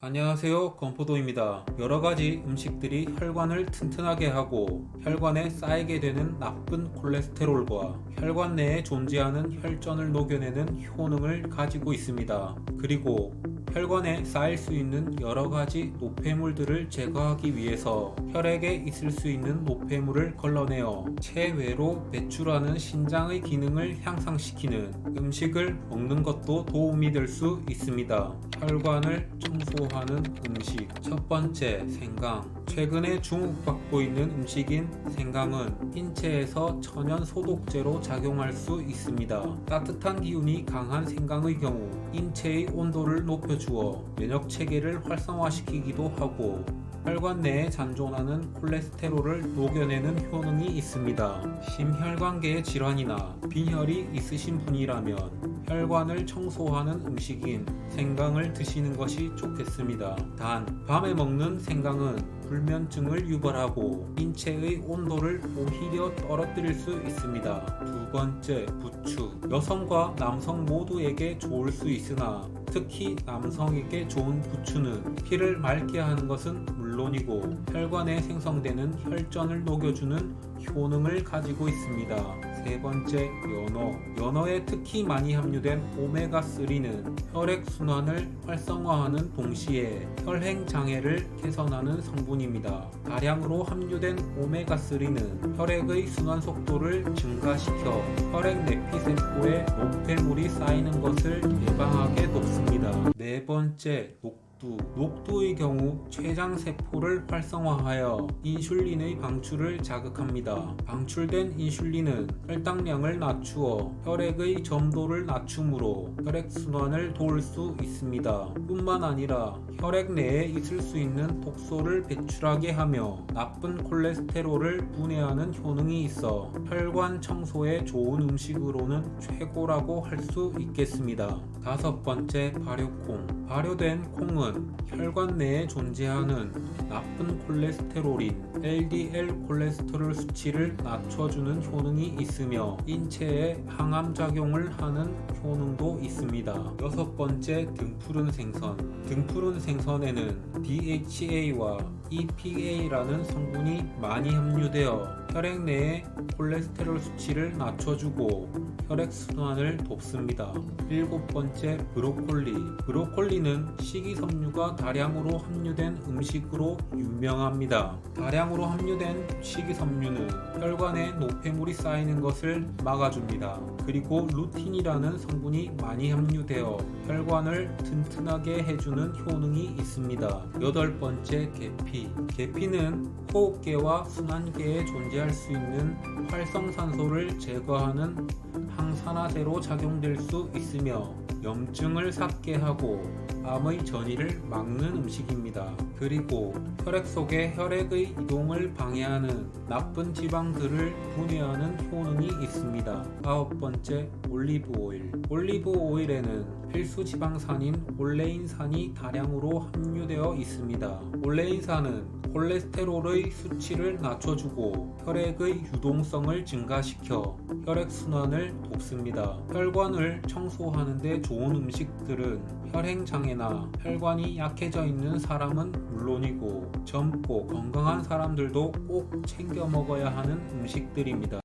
안녕하세요. 건포도입니다. 여러가지 음식들이 혈관을 튼튼하게 하고 혈관에 쌓이게 되는 나쁜 콜레스테롤과 혈관 내에 존재하는 혈전을 녹여내는 효능을 가지고 있습니다. 그리고 혈관에 쌓일 수 있는 여러 가지 노폐물들을 제거하기 위해서 혈액에 있을 수 있는 노폐물을 걸러내어 체외로 배출하는 신장의 기능을 향상시키는 음식을 먹는 것도 도움이 될 수 있습니다. 혈관을 청소하는 음식. 첫 번째 생강. 최근에 주목받고 있는 음식인 생강은 인체에서 천연 소독제로 작용할 수 있습니다. 따뜻한 기운이 강한 생강의 경우 인체의 온도를 높여 주어 면역 체계를 활성화시키기도 하고 혈관 내에 잔존하는 콜레스테롤을 녹여내는 효능이 있습니다. 심혈관계 질환이나 빈혈이 있으신 분이라면 혈관을 청소하는 음식인 생강을 드시는 것이 좋겠습니다. 단, 밤에 먹는 생강은 불면증을 유발하고 인체의 온도를 오히려 떨어뜨릴 수 있습니다. 두 번째, 부추. 여성과 남성 모두에게 좋을 수 있으나 특히 남성에게 좋은 부추는 피를 맑게 하는 것은 물론이고 혈관에 생성되는 혈전을 녹여주는 효능을 가지고 있습니다. 세 번째, 연어. 연어에 특히 많이 함유된 오메가3는 혈액 순환을 활성화하는 동시에 혈행 장애를 개선하는 성분입니다. 다량으로 함유된 오메가3는 혈액의 순환 속도를 증가시켜 혈액 내피 세포에 노폐물이 쌓이는 것을 예방하게 돕습니다. 네 번째, 녹 두. 녹두의 경우 췌장 세포를 활성화하여 인슐린의 방출을 자극합니다. 방출된 인슐린은 혈당량을 낮추어 혈액의 점도를 낮추므로 혈액 순환을 도울 수 있습니다. 뿐만 아니라 혈액 내에 있을 수 있는 독소를 배출하게 하며 나쁜 콜레스테롤을 분해하는 효능이 있어 혈관 청소에 좋은 음식으로는 최고라고 할 수 있겠습니다. 다섯 번째 발효콩. 발효된 콩은 혈관 내에 존재하는 나쁜 콜레스테롤인 LDL 콜레스테롤 수치를 낮춰주는 효능이 있으며 인체에 항암 작용을 하는 효능도 있습니다. 여섯 번째 등푸른 생선. 등푸른 생선에는 DHA와 EPA라는 성분이 많이 함유되어 혈액 내의 콜레스테롤 수치를 낮춰주고 혈액 순환을 돕습니다. 일곱 번째 브로콜리. 브로콜리는 식이섬유가 다량으로 함유된 음식으로 유명합니다. 다량으로 함유된 식이섬유는 혈관에 노폐물이 쌓이는 것을 막아줍니다. 그리고 루틴이라는 성분이 많이 함유되어 혈관을 튼튼하게 해주는 효능이 있습니다. 여덟 번째 계피. 계피는 호흡계와 순환계에 존재 할 수 있는 활성산소를 제거하는 항산화제로 작용될 수 있으며 염증을 삭게 하고 암의 전이를 막는 음식입니다. 그리고 혈액 속의 혈액의 이동을 방해하는 나쁜 지방들을 분해하는 효능이 있습니다. 아홉 번째, 올리브 오일. 올리브 오일에는 필수 지방산인 올레인산이 다량으로 함유되어 있습니다. 올레인산은 콜레스테롤의 수치를 낮춰주고 혈액의 유동성을 증가시켜 혈액 순환을 돕습니다. 혈관을 청소하는 데 좋은 음식들은 혈행 장애나 혈관이 약해져 있는 사람은 물론이고 젊고 건강한 사람들도 꼭 챙겨 먹어야 하는 음식들입니다.